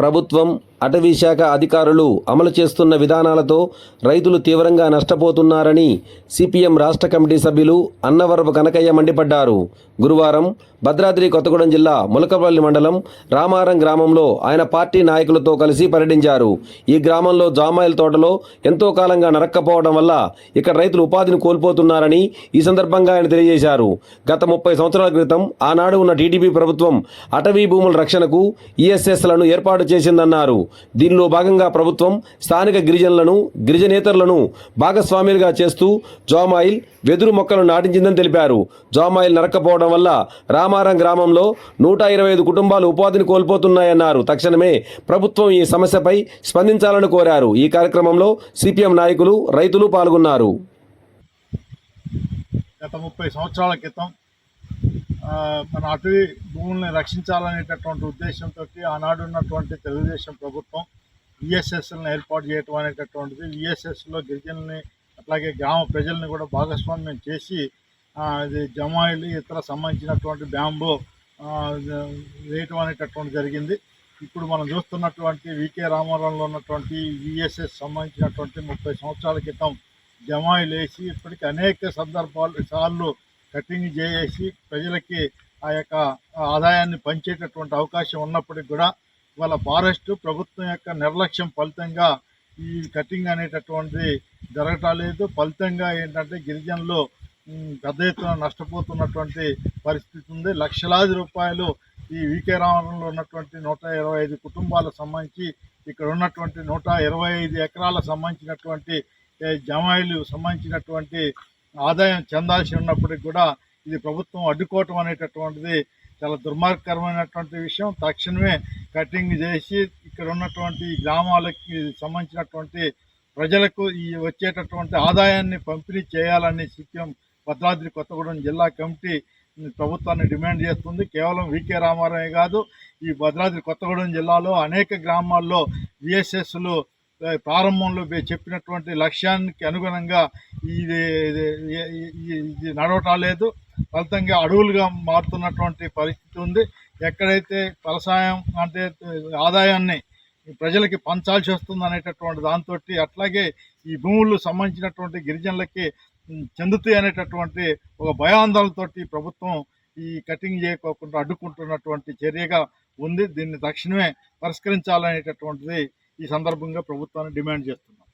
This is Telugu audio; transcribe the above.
ప్రభుత్వం అటవీ శాఖ అధికారులు అమలు చేస్తున్న విధానాలతో రైతులు తీవ్రంగా నష్టపోతున్నారని సిపిఎం రాష్ట్ర కమిటీ సభ్యులు అన్నవరపు కనకయ్య మండిపడ్డారు. గురువారం భద్రాద్రి కొత్తగూడెం జిల్లా ములకపల్లి మండలం రామారం గ్రామంలో ఆయన పార్టీ నాయకులతో కలిసి పర్యటించారు. ఈ గ్రామంలో జామాయిల తోటలో ఎంతో కాలంగా నరక్కపోవడం వల్ల ఇక్కడ రైతులు ఉపాధిని కోల్పోతున్నారని ఈ సందర్భంగా ఆయన తెలియజేశారు. గత ముప్పై సంవత్సరాల క్రితం ఆనాడు ఉన్న టీడీపీ ప్రభుత్వం అటవీ భూముల రక్షణకు ఈఎస్ఎస్లను ఏర్పాటు చేసిందన్నారు. దీనిలో భాగంగా ప్రభుత్వం స్థానిక గిరిజనులను గిరిజనేతరులను భాగస్వాములుగా చేస్తూ జామాయిల్ వెదురు మొక్కలు నాటించిందని తెలిపారు. జామాయిల్ నరక్కపోవడం వల్ల రామారం గ్రామంలో నూట ఇరవై ఐదు కుటుంబాలు ఉపాధిని కోల్పోతున్నాయన్నారు. తక్షణమే ప్రభుత్వం ఈ సమస్యపై స్పందించాలని కోరారు. ఈ కార్యక్రమంలో సిపిఎం నాయకులు రైతులు పాల్గొన్నారు. గత ముప్పై సంవత్సరాల క్రితం మన అటవీ భూముల్ని రక్షించాలనేటటువంటి ఉద్దేశంతో ఆనాడు ఉన్నటువంటి తెలుగుదేశం ప్రభుత్వం విఎస్ఎస్ఎల్ని ఏర్పాటు చేయటం అనేటటువంటిది. విఎస్ఎస్లో గిరిజనుల్ని అట్లాగే గ్రామ ప్రజల్ని కూడా భాగస్వామ్యం చేసి అది ఇది జమాయిలు ఇతర సంబంధించినటువంటి బ్యాంబో వేయటం అనేటటువంటి జరిగింది. ఇప్పుడు మనం చూస్తున్నటువంటి వికే రామారావులో ఉన్నటువంటి విఎస్ఎస్ సంబంధించినటువంటి ముప్పై సంవత్సరాల క్రితం జమాయిలు వేసి ఇప్పటికి అనేక సందర్భాలు సార్లు కటింగ్ చేసి ప్రజలకి ఆ యొక్క ఆదాయాన్ని పంచేటటువంటి అవకాశం ఉన్నప్పటికి కూడా వాళ్ళ ఫారెస్ట్ ప్రభుత్వం యొక్క నిర్లక్ష్యం ఫలితంగా ఈ కటింగ్ అనేటటువంటిది జరగటాలేదు ఫలితంగా ఏంటంటే గిరిజనులు పెద్ద ఎత్తున నష్టపోతున్నటువంటి పరిస్థితి ఉంది. లక్షలాది రూపాయలు ఈ వికే రామరంలో ఉన్నటువంటి నూట ఇరవై ఐదు కుటుంబాలకు సంబంధించి ఇక్కడ ఉన్నటువంటి నూట ఇరవై ఐదు ఎకరాలకు సంబంధించినటువంటి జమాయిలు సంబంధించినటువంటి ఆదాయం చెందాల్సి ఉన్నప్పటికి కూడా ఇది ప్రభుత్వం అడ్డుకోవటం అనేటటువంటిది చాలా దుర్మార్గకరమైనటువంటి విషయం. తక్షణమే కటింగ్ చేసి ఇక్కడ ఉన్నటువంటి గ్రామాలకి సంబంధించినటువంటి ప్రజలకు ఈ వచ్చేటటువంటి ఆదాయాన్ని పంపిణీ చేయాలని సిపిఎం భద్రాద్రి కొత్తగూడెం జిల్లా కమిటీ ప్రభుత్వాన్ని డిమాండ్ చేస్తుంది. కేవలం వికే రామారావే కాదు ఈ భద్రాద్రి కొత్తగూడెం జిల్లాలో అనేక గ్రామాల్లో విఎస్ఎస్లు ప్రారంభంలో చెప్పినటువంటి లక్ష్యానికి అనుగుణంగా ఇది ఇది- నడవటం లేదు. ఫలితంగా అడవులుగా మారుతున్నటువంటి పరిస్థితి ఉంది. ఎక్కడైతే వ్యవసాయం అంటే ఆదాయాన్ని ప్రజలకి పంచాల్సి వస్తుంది అనేటటువంటి దాంతో అట్లాగే ఈ భూములు సంబంధించినటువంటి గిరిజనులకి చెందుతాయి అనేటటువంటి ఒక భయాందోళనతోటి ప్రభుత్వం ఈ కటింగ్ చేయకోకుండా అడ్డుకుంటున్నటువంటి చర్యగా ఉంది. దీన్ని తక్షణమే పరిష్కరించాలనేటటువంటిది ఈ సందర్భంగా ప్రభుత్వాన్ని డిమాండ్ చేస్తున్నాం.